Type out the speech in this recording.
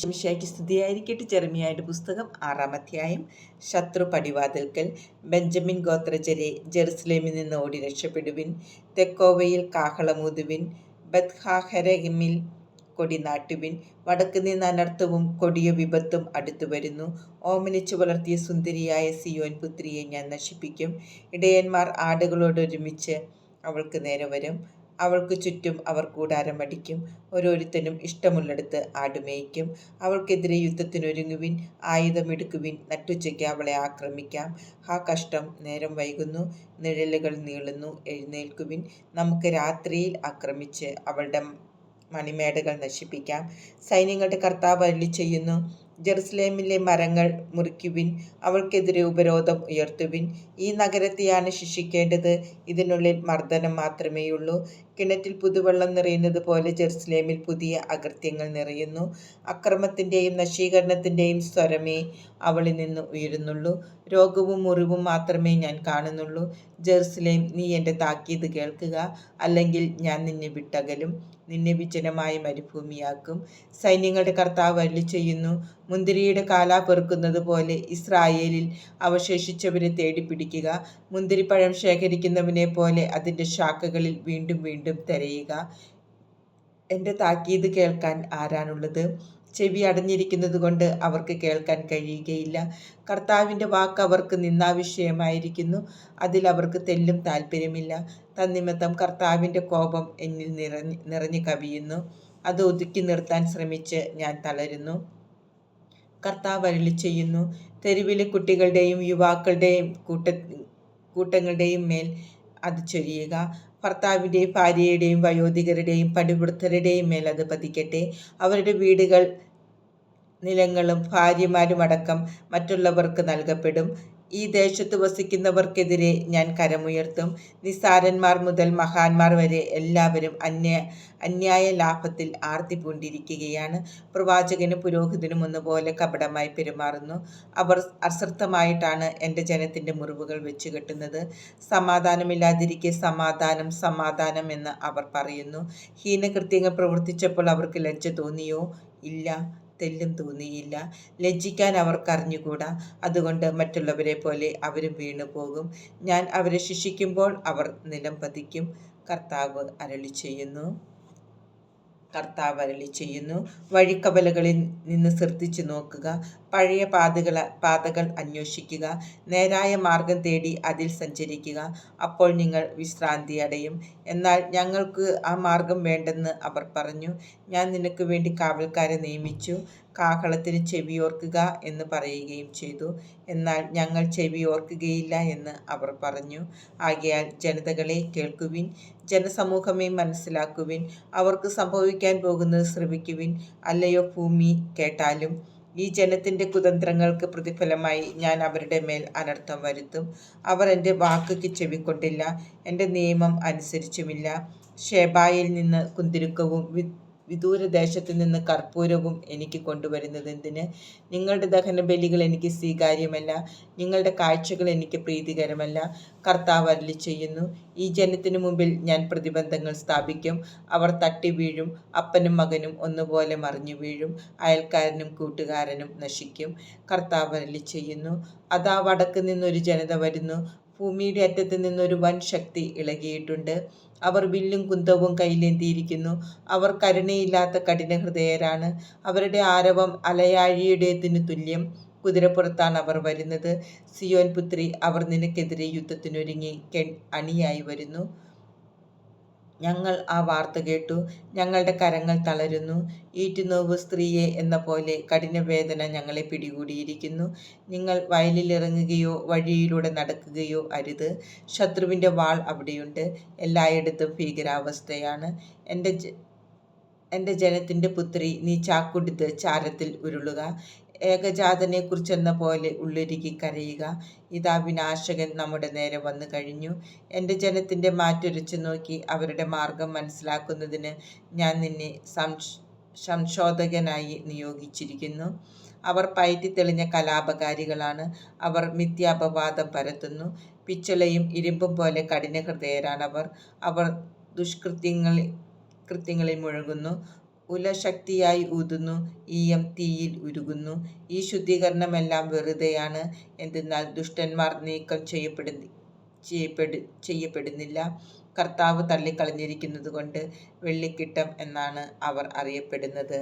ശംശയ്ക്ക് സ്തുതിയായിരിക്കട്ടെ. ചെറുമിയായുടെ പുസ്തകം ആറാം അധ്യായം. ശത്രു പടിവാതിൽക്കൽ. ബെഞ്ചമിൻ ഗോത്രജരെ ജെറുസലേമിൽ നിന്ന് ഓടി രക്ഷപ്പെടുവിൻ. തെക്കോവയിൽ കാഹളമൂതുവിൻ ബത്ഹാഹരമിൽ കൊടി നാട്ടുവിൻ. വടക്ക് നിന്ന് അനർത്ഥവും കൊടിയ വിപത്തും അടുത്തു വരുന്നു. ഓമനിച്ചു വളർത്തിയ സുന്ദരിയായ സിയോൻ പുത്രിയെ ഞാൻ നശിപ്പിക്കും. ഇടയന്മാർ ആടുകളോടൊരുമിച്ച് അവൾക്ക് നേരെ വരും. അവൾക്ക് ചുറ്റും അവർ കൂടാരം അടിക്കും. ഓരോരുത്തനും ഇഷ്ടമുള്ളിടത്ത് ആടുമേയ്ക്കും. അവൾക്കെതിരെ യുദ്ധത്തിനൊരുങ്ങുവിൻ ആയുധമെടുക്കുവിൻ നട്ടുച്ചയ്ക്ക് അവളെ ആക്രമിക്കാം. ആ കഷ്ടം നേരം വൈകുന്നു നിഴലുകൾ നീളുന്നു എഴുന്നേൽക്കുവിൻ. നമുക്ക് രാത്രിയിൽ ആക്രമിച്ച് അവളുടെ മണിമേടകൾ നശിപ്പിക്കാം. സൈന്യങ്ങളുടെ കർത്താവ് അരുളി ചെയ്യുന്നു ജെറുസലേമിലെ മരങ്ങൾ മുറിക്കുവിൻ അവൾക്കെതിരെ ഉപരോധം ഉയർത്തുവിൻ. ഈ നഗരത്തെയാണ് ശിക്ഷിക്കേണ്ടത്. ഇതിനുള്ളിൽ മർദ്ദനം മാത്രമേയുള്ളൂ. കിണറ്റിൽ പുതുവെള്ളം നിറയുന്നത് പോലെ ജെറുസലേമിൽ പുതിയ അകൃത്യങ്ങൾ നിറയുന്നു. അക്രമത്തിന്റെയും നശീകരണത്തിന്റെയും സ്വരമേ അവളിൽ നിന്ന് ഉയരുന്നുള്ളൂ. രോഗവും മുറിവും മാത്രമേ ഞാൻ കാണുന്നുള്ളൂ. ജെറുസലേം നീ എന്റെ താക്കീത് കേൾക്കുക. അല്ലെങ്കിൽ ഞാൻ നിന്നെ വിട്ടകലും നിന്നെ വിജനമായ മരുഭൂമിയാക്കും. സൈന്യങ്ങളുടെ കർത്താവ് വരളി ചെയ്യുന്നു. മുന്തിരിയുടെ കാല പെറുക്കുന്നത് പോലെ ഇസ്രായേലിൽ അവശേഷിച്ചവരെ തേടിപ്പിടിക്കുക. മുന്തിരിപ്പഴം ശേഖരിക്കുന്നവനെ പോലെ അതിന്റെ ശാഖകളിൽ വീണ്ടും വീണ്ടും തിരയുക. എന്റെ താക്കീത് കേൾക്കാൻ ആരാണുള്ളത്? ചെവി അടഞ്ഞിരിക്കുന്നത് കൊണ്ട് അവർക്ക് കേൾക്കാൻ കഴിയുകയില്ല. കർത്താവിന്റെ വാക്ക് അവർക്ക് നിന്നാവിഷയമായിരിക്കുന്നു അതിൽ അവർക്ക് തെല്ലും താല്പര്യമില്ല. തന്നിമിത്തം കർത്താവിന്റെ കോപം എന്നിൽ നിറഞ്ഞ് നിറഞ്ഞു കവിയുന്നു. അത് ഒതുക്കി നിർത്താൻ ശ്രമിച്ച് ഞാൻ തളരുന്നു. കർത്താവ് അരുളി ചെയ്യുന്നു. തെരുവിലെ കുട്ടികളുടെയും യുവാക്കളുടെയും കൂട്ട കൂട്ടങ്ങളുടെയും മേൽ അത് ചൊരിയുക. ഭർത്താവിന്റെയും ഭാര്യയുടെയും വയോധികരുടെയും പടിവൃദ്ധരുടെയും മേൽ അത് പതിക്കട്ടെ. അവരുടെ വീടുകൾ നിലങ്ങളും ഭാര്യമാരുമടക്കം മറ്റുള്ളവർക്ക് നൽകപ്പെടും. ഈ ദേശത്ത് വസിക്കുന്നവർക്കെതിരെ ഞാൻ കരമുയർത്തും. നിസ്സാരന്മാർ മുതൽ മഹാന്മാർ വരെ എല്ലാവരും അന്യ അന്യായ ലാഭത്തിൽ ആർത്തി പൂണ്ടിരിക്കുകയാണ് പ്രവാചകനും പുരോഹിതനും ഒന്നുപോലെ കപടമായി പെരുമാറുന്നു. അവർ അശ്രദ്ധമായിട്ടാണ് എന്റെ ജനത്തിന്റെ മുറിവുകൾ വെച്ച് കെട്ടുന്നത് സമാധാനമില്ലാതിരിക്കെ സമാധാനം സമാധാനം എന്ന് അവർ പറയുന്നു. ഹീനകൃത്യങ്ങൾ പ്രവർത്തിച്ചപ്പോൾ അവർക്ക് ലജ്ജ തോന്നിയോ? ഇല്ല. തെല്ലും തോന്നിയില്ല. ലജ്ജിക്കാൻ അവർക്കറിഞ്ഞുകൂടാ. അതുകൊണ്ട് മറ്റുള്ളവരെ പോലെ അവരും വീണു പോകും. ഞാൻ അവരെ ശിക്ഷിക്കുമ്പോൾ അവർ നിലം പതിക്കും. കർത്താവ് അരളി ചെയ്യുന്നു. കർത്താവ് അരളി ചെയ്യുന്നു. വഴിക്കവലകളിൽ നിന്ന് ശ്രദ്ധിച്ചു നോക്കുക. പഴയ പാതകൾ പാതകൾ അന്വേഷിക്കുക നേരായ മാർഗം തേടി അതിൽ സഞ്ചരിക്കുക. അപ്പോൾ നിങ്ങൾ വിശ്രാന്തി അടയും എന്നാൽ ഞങ്ങൾക്ക് ആ മാർഗം വേണ്ടെന്ന് അവർ പറഞ്ഞു. ഞാൻ നിനക്ക് വേണ്ടി കാവൽക്കാരെ നിയമിച്ചു. കാഹളത്തിന് ചെവിയോർക്കുക എന്ന് പറയുകയും ചെയ്തു. എന്നാൽ ഞങ്ങൾ ചെവിയോർക്കുകയില്ല എന്ന് അവർ പറഞ്ഞു. ആകയാൽ ജനതകളെ കേൾക്കുവിൻ. ജനസമൂഹമേ മനസ്സിലാക്കുവിൻ. അവർക്ക് സംഭവിക്കാൻ പോകുന്നത് ശ്രമിക്കുവിൻ. അല്ലയോ ഭൂമി കേട്ടാലും. ഈ ജനത്തിന്റെ കുതന്ത്രങ്ങൾക്ക് പ്രതിഫലമായി ഞാൻ അവരുടെ മേൽ അനർത്ഥം വരുത്തും. അവർ എന്റെ വാക്കുക്ക് ചെവിക്കൊണ്ടില്ല എന്റെ നിയമം അനുസരിച്ചുമില്ല. ഷേബായിൽ നിന്ന് കുന്തിരുക്കവും വിദൂരദേശത്തു നിന്ന് കർപ്പൂരവും എനിക്ക് കൊണ്ടുവരുന്നത് എന്തിന്? നിങ്ങളുടെ ദഹന ബലികൾ എനിക്ക് സ്വീകാര്യമല്ല. നിങ്ങളുടെ കാഴ്ചകൾ എനിക്ക് പ്രീതികരമല്ല. കർത്താവ് അരളി ചെയ്യുന്നു ഈ ജനത്തിനു മുമ്പിൽ ഞാൻ പ്രതിബന്ധങ്ങൾ സ്ഥാപിക്കും. അവർ തട്ടി വീഴും അപ്പനും മകനും ഒന്നുപോലെ മറിഞ്ഞു വീഴും. അയൽക്കാരനും കൂട്ടുകാരനും നശിക്കും. കർത്താവ് അരളി ചെയ്യുന്നു അതാ വടക്ക് നിന്നൊരു ജനത വരുന്നു. ഭൂമിയുടെ അറ്റത്ത് നിന്നൊരു വൻ ശക്തി ഇളകിയിട്ടുണ്ട്. അവർ വില്ലും കുന്തവും കയ്യിലേന്തിയിരിക്കുന്നു. അവർ കരുണയില്ലാത്ത കഠിന ഹൃദയരാണ്. അവരുടെ ആരവം അലയാഴിയുടേതിന് തുല്യം. കുതിരപ്പുറത്താണ് അവർ വരുന്നത്. സിയോൻ പുത്രി അവർ നിനക്കെതിരെ യുദ്ധത്തിനൊരുങ്ങി അണിയായി വരുന്നു. ഞങ്ങൾ ആ വാർത്ത കേട്ടു. ഞങ്ങളുടെ കരങ്ങൾ തളരുന്നു. ഈറ്റുനോവ് സ്ത്രീയെ എന്ന പോലെ കഠിനവേദന ഞങ്ങളെ പിടികൂടിയിരിക്കുന്നു. നിങ്ങൾ വയലിലിറങ്ങുകയോ വഴിയിലൂടെ നടക്കുകയോ അരുത്. ശത്രുവിന്റെ വാൾ അവിടെയുണ്ട്. എല്ലായിടത്തും ഭീകരാവസ്ഥയാണ്. എന്റെ എന്റെ ജനത്തിന്റെ പുത്രി നീ ചാക്കുടുത്ത് ചാരത്തിൽ ഉരുളുക. ഏകജാതനെക്കുറിച്ചെന്ന പോലെ ഉള്ളുരുകി കരയുക. ഇതാ വിനാശകൻ നമ്മുടെ നേരെ വന്നു കഴിഞ്ഞു. എന്റെ ജനത്തിന്റെ മാറ്റുരച്ചു നോക്കി അവരുടെ മാർഗം മനസ്സിലാക്കുന്നതിന് ഞാൻ നിന്നെ സംശ സംശോധകനായി നിയോഗിച്ചിരിക്കുന്നു. അവർ പയറ്റി തെളിഞ്ഞ കലാപകാരികളാണ്. അവർ മിഥ്യാപവാദം പരത്തുന്നു. പിച്ചളയും ഇരുമ്പും പോലെ കഠിന ഹൃദയരാണവർ അവർ ദുഷ്കൃത്യങ്ങളിൽ കൃത്യങ്ങളിൽ മുഴുകുന്നു ഉലശക്തിയായി ഊതുന്നു. ഈയം തീയിൽ ഉരുകുന്നു. ഈ ശുദ്ധീകരണമെല്ലാം വെറുതെയാണ്. എന്തെന്നാൽ ദുഷ്ടന്മാർ നീക്കം ചെയ്യപ്പെടുന്നില്ല. കർത്താവ് തള്ളിക്കളഞ്ഞിരിക്കുന്നത് കൊണ്ട് വെള്ളിക്കിട്ടം എന്നാണ് അവർ അറിയപ്പെടുന്നത്.